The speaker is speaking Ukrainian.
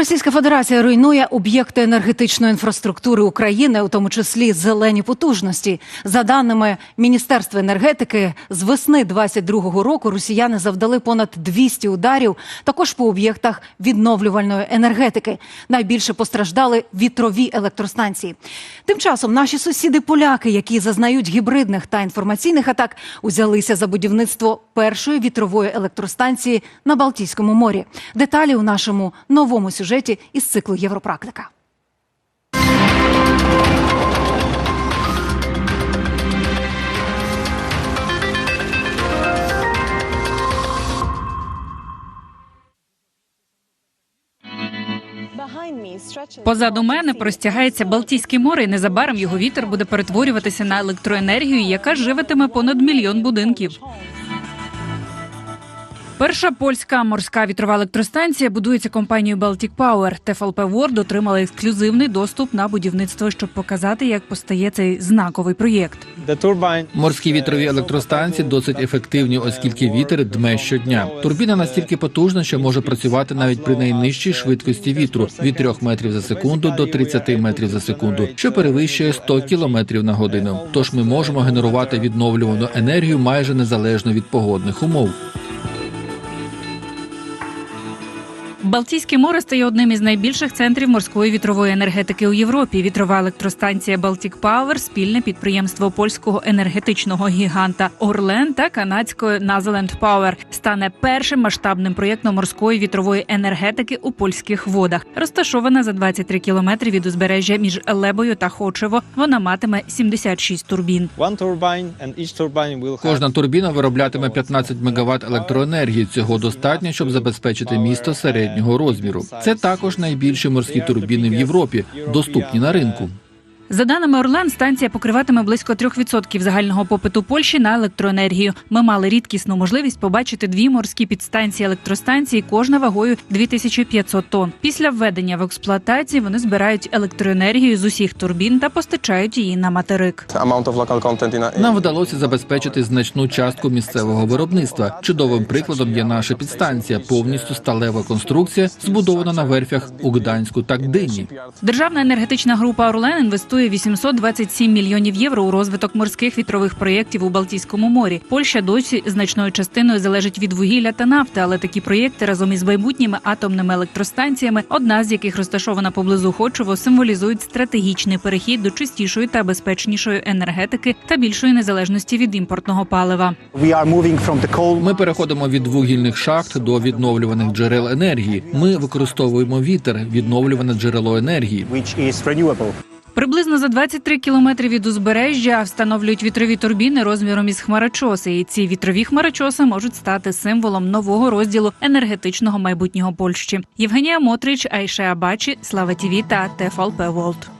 Російська Федерація руйнує об'єкти енергетичної інфраструктури України, у тому числі зелені потужності. За даними Міністерства енергетики, з весни 22-го року росіяни завдали понад 200 ударів, також по об'єктах відновлювальної енергетики. Найбільше постраждали вітрові електростанції. Тим часом наші сусіди-поляки, які зазнають гібридних та інформаційних атак, узялися за будівництво першої вітрової електростанції на Балтійському морі. Деталі у нашому новому сюжеті із циклу Європрактика. Позаду мене простягається Балтійське море, і незабаром його вітер буде перетворюватися на електроенергію, яка живитиме понад мільйон будинків. Перша польська морська вітрова електростанція будується компанією Baltic Power. ТФЛП World отримала ексклюзивний доступ на будівництво, щоб показати, як постає цей знаковий проєкт. Морські вітрові електростанції досить ефективні, оскільки вітер дме щодня. Турбіна настільки потужна, що може працювати навіть при найнижчій швидкості вітру від 3 метрів за секунду до 30 метрів за секунду, що перевищує 100 кілометрів на годину. Тож ми можемо генерувати відновлювану енергію майже незалежно від погодних умов. Балтійське море стає одним із найбільших центрів морської вітрової енергетики у Європі. Вітрова електростанція Baltic Power – спільне підприємство польського енергетичного гіганта Орлен та канадської Назаленд Power стане першим масштабним проєктом морської вітрової енергетики у польських водах. Розташована за 23 кілометри від узбережжя між Лебою та Хочево. Вона матиме 76 турбін. Кожна турбіна вироблятиме 15 мегаватт електроенергії. Цього достатньо, щоб забезпечити місто середнього розміру. Це також найбільші морські турбіни в Європі, доступні на ринку. За даними Орлен, станція покриватиме близько 3% загального попиту Польщі на електроенергію. Ми мали рідкісну можливість побачити дві морські підстанції електростанції, кожна вагою 2500 тонн. Після введення в експлуатації вони збирають електроенергію з усіх турбін та постачають її на материк. Нам вдалося забезпечити значну частку місцевого виробництва. Чудовим прикладом є наша підстанція, повністю сталева конструкція, збудована на верфях у Гданську та Гдині. Державна енергетична група Орлен інвестує 827 мільйонів євро у розвиток морських вітрових проєктів у Балтійському морі. Польща досі значною частиною залежить від вугілля та нафти, але такі проєкти разом із майбутніми атомними електростанціями, одна з яких розташована поблизу Хочево, символізують стратегічний перехід до чистішої та безпечнішої енергетики та більшої незалежності від імпортного палива. Ми переходимо від вугільних шахт до відновлюваних джерел енергії. Ми використовуємо вітер, відновлюване джерело енергії. which is renewable. Приблизно за 23 кілометри від узбережжя встановлюють вітрові турбіни розміром із хмарочоси. І ці вітрові хмарочоси можуть стати символом нового розділу енергетичного майбутнього Польщі. Євгенія Мотрич, Айше Абачі, Слава Тіві та ТФЛП Волт.